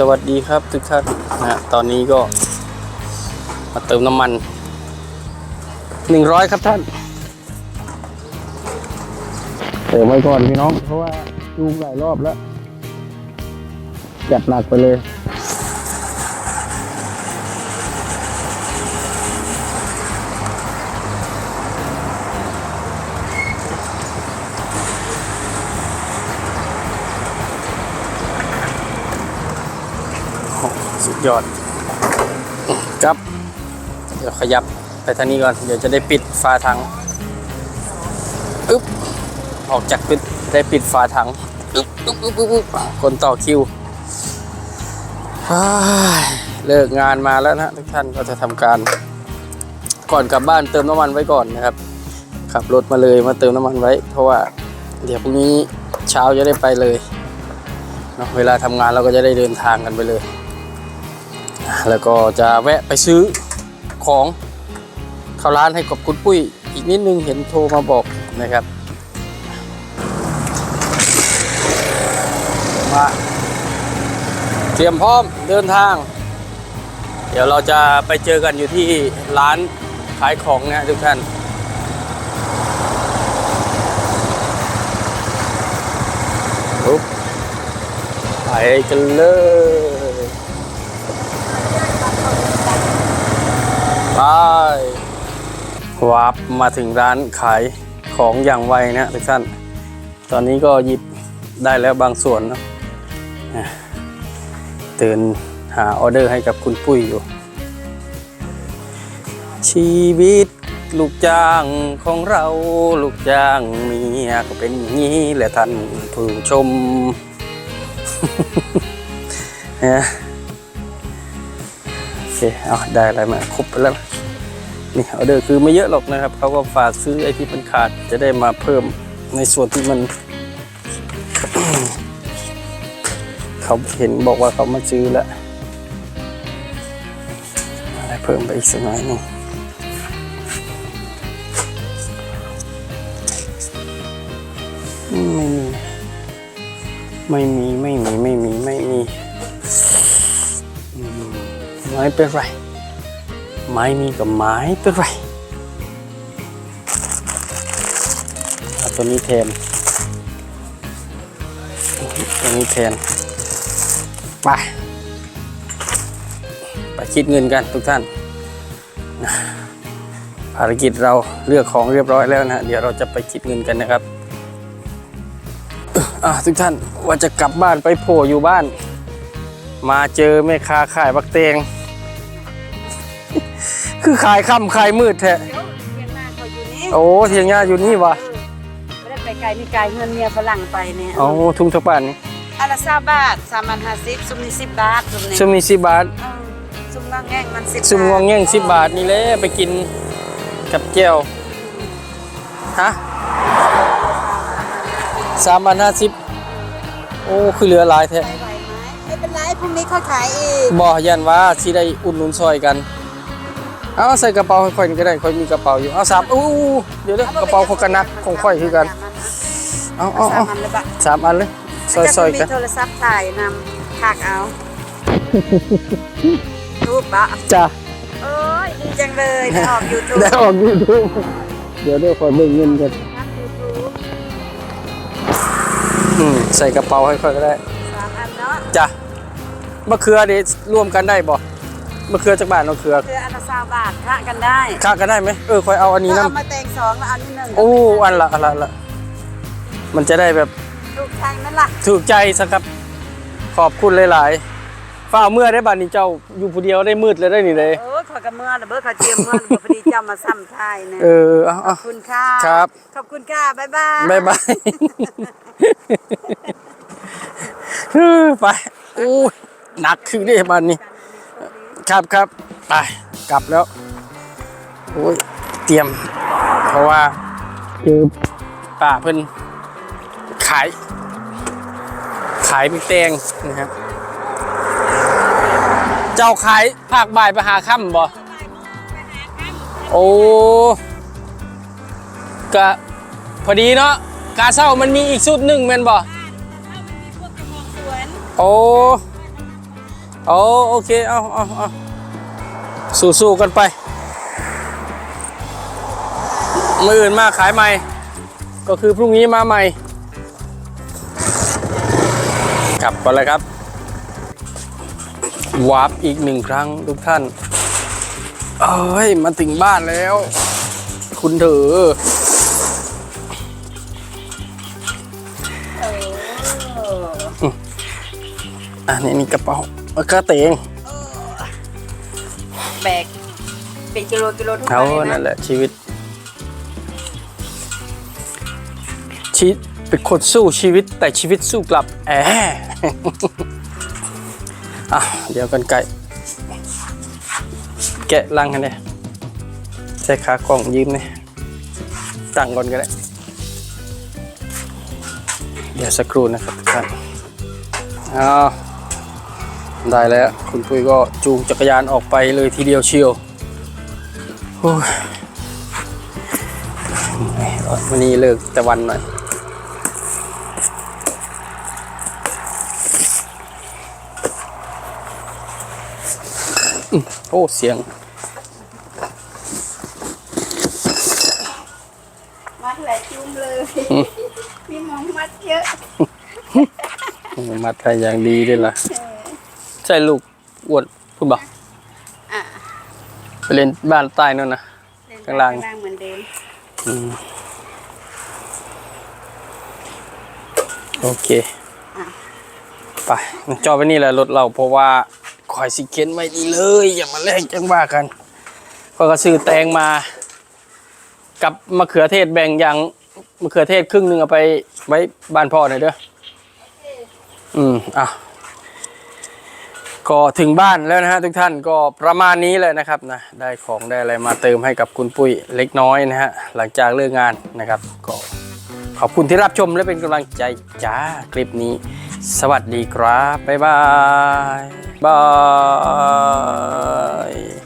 สวัสดีครับทุกท่านนะฮะตอนนี้ก็มาเติมน้ำมันหนึ่งร้อยครับท่าน เติมไว้ก่อนพี่น้อง เพราะว่าจูงหลายรอบแล้ว จัดหนักไปเลย สุดยอดครับเดี๋ยวขยับไปทางนี้ก่อน เดี๋ยวจะได้ปิดฝาถังอึ๊บออกจากปิดได้ปิดฝาถังอึ๊บอึ๊บอึ๊บอึ๊บบคนต่อคิวอ้ยเลิกงานมาแล้วนะทุกท่านก็จะทำการก่อนกลับบ้านเติมน้ำมันไว้ก่อนนะครับ ขับรถมาเลยมาเติมน้ำมันไว้ เพราะว่า เดี๋ยวพรุ่งนี้เช้าจะได้ไปเลยเนาะเวลาทำงานเราก็จะได้เดินทางกันไปเลย แล้วก็จะแวะไปซื้อของเข้าร้านให้กับคุณปุ้ย อีกนิดนึงเห็นโทรมาบอกนะครับมาเตรียมพร้อมเดินทาง เดี๋ยวเราจะไปเจอกันอยู่ที่ร้านขายของนะทุกท่านปุ๊บไปกันเลยไป วับมาถึงร้านขายของอย่างไวนะทุกท่าน ตอนนี้ก็หยิบได้แล้วบางส่วนนะอะตื่นหาออเดอร์ให้กับคุณปุ้ยอยู่ ชีวิตลูกจ้างของเราลูกจ้างเมียก็เป็นอย่างนี้แหละท่านผู้ชมเนี่ยโอเคเอาได้อะไรมาครบไปแล้ว นี่ออเดอร์คือไม่เยอะหรอกนะครับเขาก็ฝากซื้อไอ้ที่มันขาดจะได้มาเพิ่มในส่วนที่มัน เขาเห็นบอกว่าเขามาซื้อแล้วอะไรเพิ่มไปอีกสักหน่อยหนึงไม่มีไม่มี ไม่มี ไม่มี ไม่มี ไม่เป็นไร ไม่มีก็ไม่เป็นไรเอาตัวนี้แทนตัวนี้แทนไปไปคิดเงินกันทุกท่านนะภารกิจเราเลือกของเรียบร้อยแล้วนะเดี๋ยวเราจะไปคิดเงินกันนะครับอะทุกท่านว่าจะกลับบ้านไปโผล่อยู่บ้าน มาเจอแม่ค้าขายบักเตง คือขายค่ำขายมืดแท้เดี๋ยวเรียนมาเขาอยู่นี่โอ้เทียงยาอยู่นี่วะเออไม่ได้ไปไกลนี่ไกลเงินเมียฝรั่งไปเนี่ยเอาทุ่งทักบ้านนี่อันละสามบาทสามพันห้าสิบซุมนี่สิบบาทซุมนี่ซุมนี้สิบบาทเออซุมงองแง่งมันสิบซุมงวงเงี้ยงสิบบาทนี่แหละไปกินกับแก้วฮะสามพันห้าสิบโอ้คือเหลือหลายแท้ไปไหวไหมไม่เป็นไรพรุ่งนี้เขาขายอีกบ่ยันว่าสิได้อุ่นนุนซอยกัน เอาใส่กระเป๋าให้ค่อยนี่ก็ได้ค่อยมีกระเป๋าอยู่เอาสามอู้เดี๋ยวเด้อกระเป๋าเขากันนักของค่อยคือกันเอาเอาเอาสาเอามอันเลยปะสามอันเลยซอยซอยๆกันจะมีโทรศัพท์ถ่ายนำถักเอารูปปะจ้าเอ้ยดีจังเลยได้ออกยูทูบได้ออกยูทูบเดี๋ยวเดี๋ยวขอเบิ่งเงินกันยูทูบอืมใส่กระเป๋าให้ค่อยก็ได้สามอันเนาะจ้ะมะเขือเดี๋ยวร่วมกันได้บ่ มะเขือจากบ้านมะเขือคืออันละสามบาทคละกันได้ค่ากันได้ไหมเออค่อยเอาอันนี้ก็นํเอามาแต่งสองแล้วอันนี้หนึ่งโอ้อันละอันละอันละ มันจะได้แบบถูกใจไหมล่ะถูกใจสักครับ ขอบคุณหลายๆฝ้าเมื่อได้บ้านนี้เจ้าอยู่ผู้เดียวได้มืดเลยได้นี่เลย เออขอยกับเมื่อระเบิดขอยเตรียมเมื่อระเบิดพอดีเจ้ามาซ้ำทายเนี่ยเออเอาขเอา อบคุณค่ะครับ ขอบคุณค่ะบ๊ายบาย บายบาย ไปอู้หนักคือได้บ้านนี้ ครับครับไปกลับแล้วโอ้ยเตรียม เพราะว่าคือป้าเพิ่นขาย ขายเป็นแตงนะครับ เจ้าขายภาคบ่ายไปหาค่ำบ่โอ้กะพอดีเนาะกาเศร้ามันมีอีกสุดหนึ่งแม่นบ่สวนโอ้ โอ้โอเค เอาเอาเอาสู้ๆกันไป มืออื่นมาขายใหม่ ก็คือพรุ่งนี้มาใหม่ กลับก่อนเลยครับ วาร์ปอีกหนึ่งครั้งทุกท่าน เอ้ย มาถึงบ้านแล้ว คุณเถออันนี้นี่กระเป๋าเอา กระเตงแบกเป็นกิโลกิโลทุกเขาวันเลยนั่นะนแหละชีวิตชีวิตเป็นคนสู้ชีวิตแต่ชีวิตสู้กลับแอะอะเดี๋ยวกันไก่แกะลังกันเนี่ยใช้ขากล่องยืมเนี่ยตั้งก่อนก็ได้เดี๋ยวสักครู่นะครับทุกท่านอ้าว ได้แล้วคุณปุ้ยก็จูงจักรยานออกไปเลยทีเดียวเชียวโอ้ยวันนี้เลิกแต่วันหน่อยอืมโอ้เสียงมัดหลายจุ้มเลยมีหมองมัดเยอะมัดไปอย่างดีด้วยล่ะ ใช่ลูกอ้วนพูดบอกอะไปเล่นบ้านใต้นั่นนะ เล่นข้างล่าง ข้างล่างเหมือนเดิมอืมโอเคไปจอดไปนี่แหละรถเราเพราะว่าคอยสิเข็นไม่ดีเลย อย่ามาแลกจังว่ากันก็กระซื้อแตงมา กับมะเขือเทศแบ่งอย่างมะเขือเทศครึ่งหนึ่งเอาไปไว้บ้านพ่อหน่อยเด้ออืมอะ ก็ถึงบ้านแล้วนะฮะทุกท่านก็ประมาณนี้เลยนะครับนะได้ของได้อะไรมาเติมให้กับคุณปุ้ยเล็กน้อยนะฮะหลังจากเลิกงานนะครับ ก็ขอบคุณที่รับชมและเป็นกำลังใจจ้าคลิปนี้ สวัสดีครับบ๊ายบายบาย